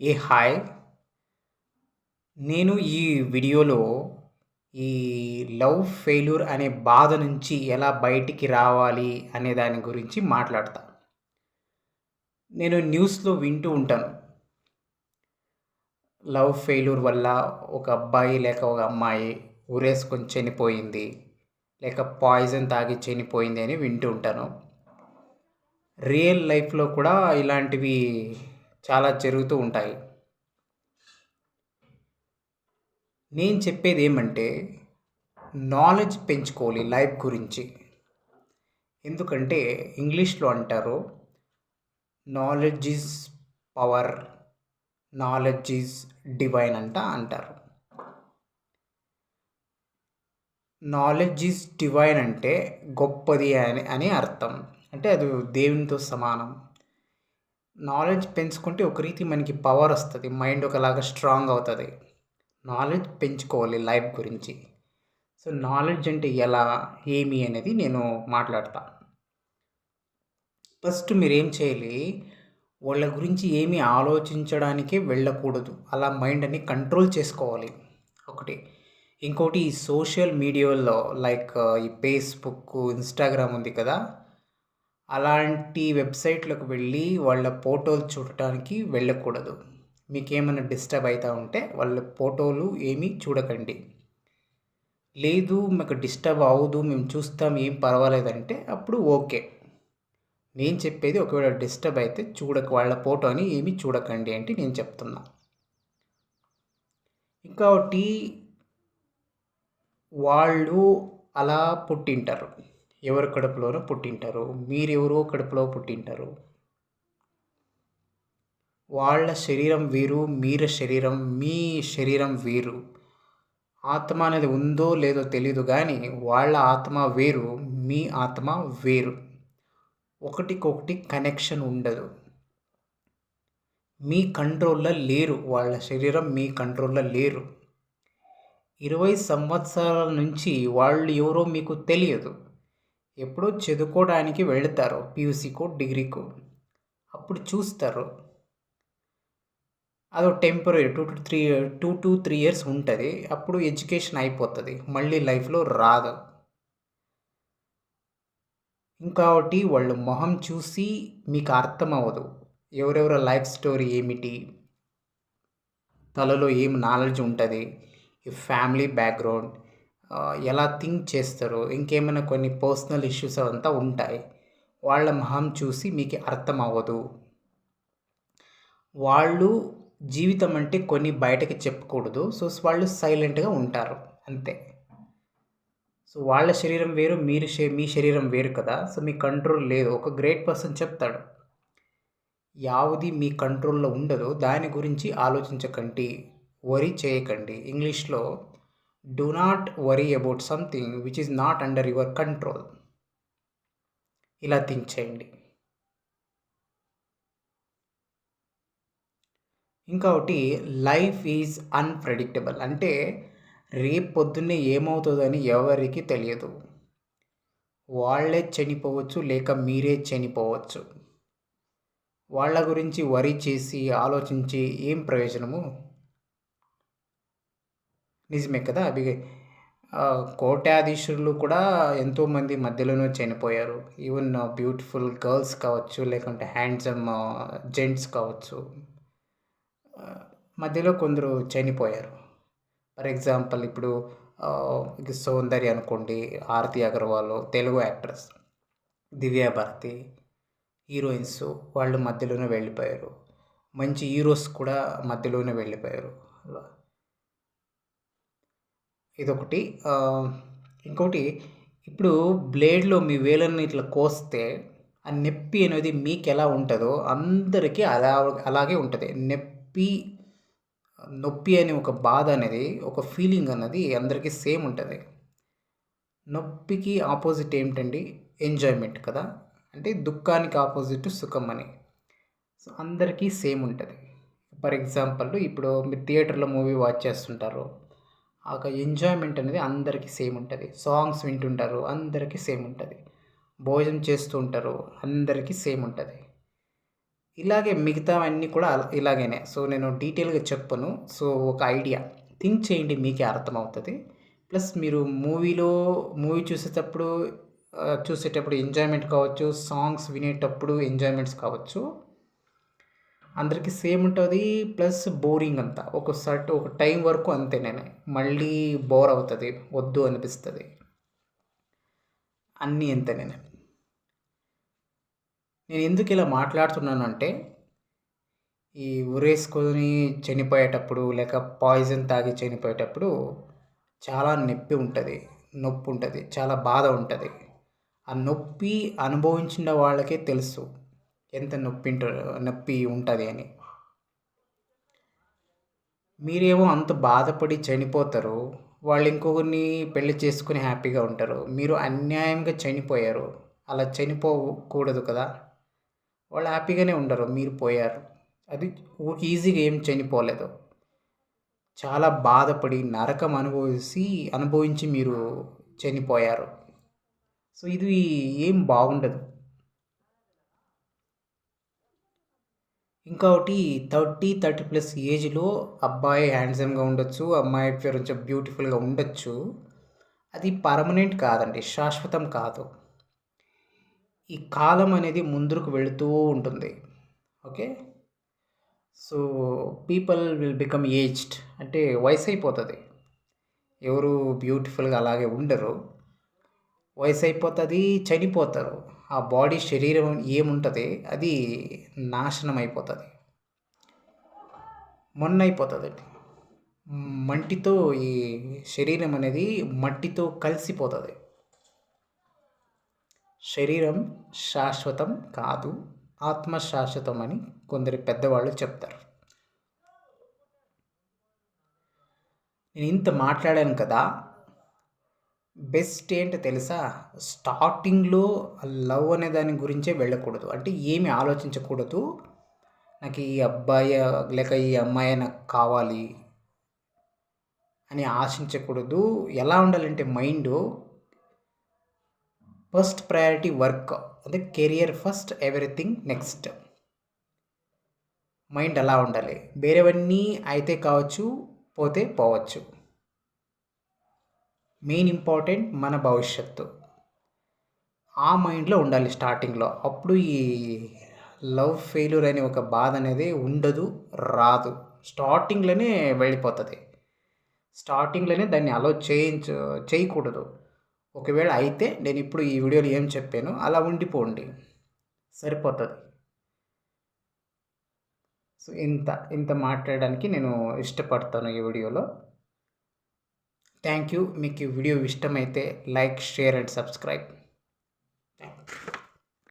ఏ hi. నేను ఈ వీడియోలో ఈ లవ్ ఫెయిల్యూర్ అనే బాధ నుంచి ఎలా బయటికి రావాలి అనే దాని గురించి మాట్లాడతా. నేను న్యూస్లో వింటూ ఉంటాను. లవ్ ఫెయిల్యూర్ వల్ల ఒక అబ్బాయి లేక ఒక అమ్మాయి ఉరేసుకొని చనిపోయింది లేక పాయిజన్ తాగి చనిపోయింది అని వింటూ ఉంటాను. రియల్ లైఫ్లో కూడా ఇలాంటివి చాలా జరుగుతూ ఉంటాయి. నేను చెప్పేది ఏమంటే నాలెడ్జ్ పెంచుకోవాలి లైఫ్ గురించి. ఎందుకంటే ఇంగ్లీష్లో అంటారు knowledge is power knowledge is divine అంట అంటారు. నాలెడ్జ్ ఈజ్ డివైన్ అంటే గొప్పది అని అని అర్థం. అంటే అది దేవునితో సమానం. నాలెడ్జ్ పెంచుకుంటే ఒక రీతి మనకి పవర్ వస్తుంది. మైండ్ ఒకలాగా స్ట్రాంగ్ అవుతుంది. నాలెడ్జ్ పెంచుకోవాలి లైఫ్ గురించి. సో నాలెడ్జ్ అంటే ఎలా? ఏమి అనేది నేను మాట్లాడతా. ఫస్ట్ మీరు ఏం చేయాలి? వాళ్ళ గురించి ఏమి ఆలోచించడానికే వెళ్ళకూడదు. అలా మైండ్ అని కంట్రోల్ చేసుకోవాలి. ఒకటి. ఇంకోటి ఈ సోషల్ మీడియాలో లైక్ ఈ ఫేస్బుక్ ఇన్స్టాగ్రామ్ ఉంది కదా? అలాంటి వెబ్సైట్లకు వెళ్ళి వాళ్ళ ఫోటోలు చూడటానికి వెళ్ళకూడదు. మీకేమైనా డిస్టర్బ్ అవుతూ ఉంటే వాళ్ళ ఫోటోలు ఏమీ చూడకండి. లేదు మాకు డిస్టర్బ్ అవ్వదు మేము చూస్తాం ఏం పర్వాలేదంటే అప్పుడు ఓకే. నేను చెప్పేది ఒకవేళ డిస్టర్బ్ అయితే చూడక వాళ్ళ ఫోటోని ఏమీ చూడకండి అంటే నేను చెప్తున్నా. ఇంకా ఒకటి వాళ్ళు అలా పుట్టింటారు. ఎవరు కడుపులోనో పుట్టింటారు. మీరెవరో కడుపులో పుట్టింటారు. వాళ్ళ శరీరం వేరు మీర శరీరం మీ శరీరం వేరు. ఆత్మ అనేది ఉందో లేదో తెలీదు కానీ వాళ్ళ ఆత్మ వేరు మీ ఆత్మ వేరు. ఒకటికొకటి కనెక్షన్ ఉండదు. మీ కంట్రోల్లో లేరు వాళ్ళ శరీరం మీ కంట్రోల్లో లేరు. ఇరవై సంవత్సరాల నుంచి వాళ్ళు ఎవరో మీకు తెలియదు. ఎప్పుడో చదువుకోవడానికి వెళతారు పీయూసీకో డిగ్రీకో అప్పుడు చూస్తారు. అదో temporary two to three two to three years ఉంటుంది. అప్పుడు ఎడ్యుకేషన్ అయిపోతుంది. మళ్ళీ లైఫ్లో రాదు. ఇంకొకటి వాళ్ళు మొహం చూసి మీకు అర్థం అవ్వదు ఎవరెవరి లైఫ్ స్టోరీ ఏమిటి? తలలో ఏం నాలెడ్జ్ ఉంటుంది? ఈ ఫ్యామిలీ బ్యాక్గ్రౌండ్ ఎలా థింక్ చేస్తారు ఇంకేమైనా కొన్ని పర్సనల్ ఇష్యూస్ అంతా ఉంటాయి. వాళ్ళ మొహం చూసి మీకు అర్థం అవ్వదు వాళ్ళు జీవితం అంటే కొన్ని బయటకి చెప్పకూడదు. సో వాళ్ళు సైలెంట్గా ఉంటారు. అంతే. సో వాళ్ళ శరీరం వేరు మీరు మీ శరీరం వేరు కదా. సో మీ కంట్రోల్ లేదు. ఒక గ్రేట్ పర్సన్ చెప్తాడు. యావది మీ కంట్రోల్లో ఉండదో. దాని గురించి ఆలోచించకండి. వరి చేయకండి. ఇంగ్లీష్లో do not worry about something which is not under your control ఇలా థింక్ చేయండి. ఇంకొకటి లైఫ్ ఈజ్ అన్ప్రెడిక్టబుల్ అంటే రేపు పొద్దున్నే ఏమవుతుందని ఎవరికి తెలియదు. వాళ్ళే చనిపోవచ్చు లేక మీరే చనిపోవచ్చు. వాళ్ళ గురించి వరి చేసి ఆలోచించి ఏం ప్రయోజనము? నిజమే కదా అవి కోటాధీశులు కూడా ఎంతోమంది మధ్యలోనూ చనిపోయారు. ఈవెన్ బ్యూటిఫుల్ గర్ల్స్ కావచ్చు లేకుంటే హ్యాండ్సమ్ జెంట్స్ uh, కావచ్చు. మధ్యలో కొందరు చనిపోయారు. ఫర్ ఎగ్జాంపుల్ ఇప్పుడు సౌందర్య అనుకోండి ఆరతి అగర్వాల్ తెలుగు యాక్ట్రెస్ దివ్యా భారతి హీరోయిన్స్ వాళ్ళు మధ్యలోనే వెళ్ళిపోయారు. మంచి హీరోస్ కూడా మధ్యలోనే వెళ్ళిపోయారు. ఇదొకటి. ఇంకొకటి ఇప్పుడు బ్లేడ్లో మీ వేలన్నీ ఇట్లా కోస్తే ఆ నొప్పి అనేది మీకు ఎలా ఉంటుందో అందరికీ అలా అలాగే ఉంటుంది. నొప్పి నొప్పి అనే ఒక బాధ అనేది ఒక ఫీలింగ్ అన్నది అందరికీ సేమ్ ఉంటుంది. నొప్పికి ఆపోజిట్ ఏమిటండి ఎంజాయ్మెంట్ కదా? అంటే దుఃఖానికి ఆపోజిట్ సుఖం అని. సో అందరికీ సేమ్ ఉంటుంది. ఫర్ ఎగ్జాంపుల్ ఇప్పుడు మీరు థియేటర్లో మూవీ వాచ్ చేస్తుంటారు. ఆ ఎంజాయ్మెంట్ అనేది అందరికీ సేమ్ ఉంటుంది. సాంగ్స్ వింటుంటారు అందరికీ సేమ్ ఉంటుంది. భోజనం చేస్తూ ఉంటారు అందరికీ సేమ్ ఉంటుంది. ఇలాగే మిగతావన్నీ కూడా ఇలాగేనే. సో నేను డీటెయిల్గా చెప్పను. సో ఒక ఐడియా థింక్ చేయండి మీకే అర్థమవుతుంది. ప్లస్ మీరు మూవీలో మూవీ చూసేటప్పుడు చూసేటప్పుడు ఎంజాయ్మెంట్ కావచ్చు సాంగ్స్ వినేటప్పుడు ఎంజాయ్మెంట్స్ కావచ్చు. అందరికీ సేమ్ ఉంటుంది ప్లస్ బోరింగ్ అంతా. ఒక సర్ట్ ఒక టైం వరకు అంతేనే మళ్ళీ బోర్ అవుతుంది వద్దు అనిపిస్తుంది. అన్నీ అంతేనే నేను ఎందుకు ఇలా మాట్లాడుతున్నాను అంటే ఈ ఉరేసుకొని చనిపోయేటప్పుడు లేక పాయిజన్ తాగి చనిపోయేటప్పుడు చాలా నొప్పి ఉంటుంది. నొప్పి ఉంటుంది. చాలా బాధ ఉంటుంది. ఆ నొప్పి అనుభవించిన వాళ్ళకే తెలుసు. ఎంత నొప్పి నొప్పి ఉంటుంది అని. మీరేమో అంత బాధపడి చనిపోతారు వాళ్ళు ఇంకొకరిని పెళ్ళి చేసుకుని హ్యాపీగా ఉంటారు. మీరు అన్యాయంగా చనిపోయారు. అలా చనిపోకూడదు కదా. వాళ్ళు హ్యాపీగానే ఉండరు మీరు పోయారు. అది ఊరికి ఈజీగా ఏం చనిపోలేదు. చాలా బాధపడి నరకం అనుభవించి అనుభవించి మీరు చనిపోయారు. సో ఇది ఏం బాగుండదు. ఇంకొకటి థర్టీ థర్టీ ప్లస్ ఏజ్లో అబ్బాయి హ్యాండ్సమ్గా ఉండొచ్చు అమ్మాయి కొంచెం బ్యూటిఫుల్గా ఉండొచ్చు. అది పర్మనెంట్ కాదండి శాశ్వతం కాదు. ఈ కాలం అనేది ముందుకు వెళుతూ ఉంటుంది. Okay? So people will become aged అంటే వయసు అయిపోతుంది ఎవరు బ్యూటిఫుల్గా అలాగే ఉండరు. వయసు అయిపోతుంది చనిపోతారు. ఆ బాడీ శరీరం ఏముంటుంది అది నాశనం అయిపోతుంది మొన్న అయిపోతుంది మంటితో ఈ శరీరం అనేది మట్టితో కలిసిపోతుంది. శరీరం శాశ్వతం కాదు ఆత్మ శాశ్వతం అని కొందరు పెద్దవాళ్ళు చెప్తారు. నేను ఇంత మాట్లాడాను కదా బెస్ట్ ఏంటో తెలుసా? స్టార్టింగ్లో లవ్ అనే దాని గురించే వెళ్ళకూడదు. అంటే ఏమి ఆలోచించకూడదు. నాకు ఈ అబ్బాయి లేక ఈ అమ్మాయి నాకు కావాలి అని ఆశించకూడదు. ఎలా ఉండాలంటే మైండ్ ఫస్ట్ ప్రయారిటీ వర్క్ అంటే career first everything next. Mind అలా ఉండాలి. వేరేవన్నీ అయితే కావచ్చు పోతే పోవచ్చు. మెయిన్ ఇంపార్టెంట్ మన భవిష్యత్తు. ఆ మైండ్లో ఉండాలి స్టార్టింగ్లో అప్పుడు ఈ లవ్ ఫెయిల్యూర్ అనే ఒక బాధ అనేది ఉండదు రాదు. స్టార్టింగ్లోనే వెళ్ళిపోతుంది. స్టార్టింగ్లోనే దాన్ని అలో చేయించ చేయకూడదు. ఒకవేళ అయితే నేను ఇప్పుడు ఈ వీడియోలో ఏం చెప్పాను అలా ఉండిపోండి. సరిపోతుంది. సో ఇంత ఇంత మాట్లాడడానికి నేను ఇష్టపడతాను ఈ వీడియోలో. Thank you. మీకు ఈ వీడియో ఇష్టమైతే like share and subscribe. Thank you.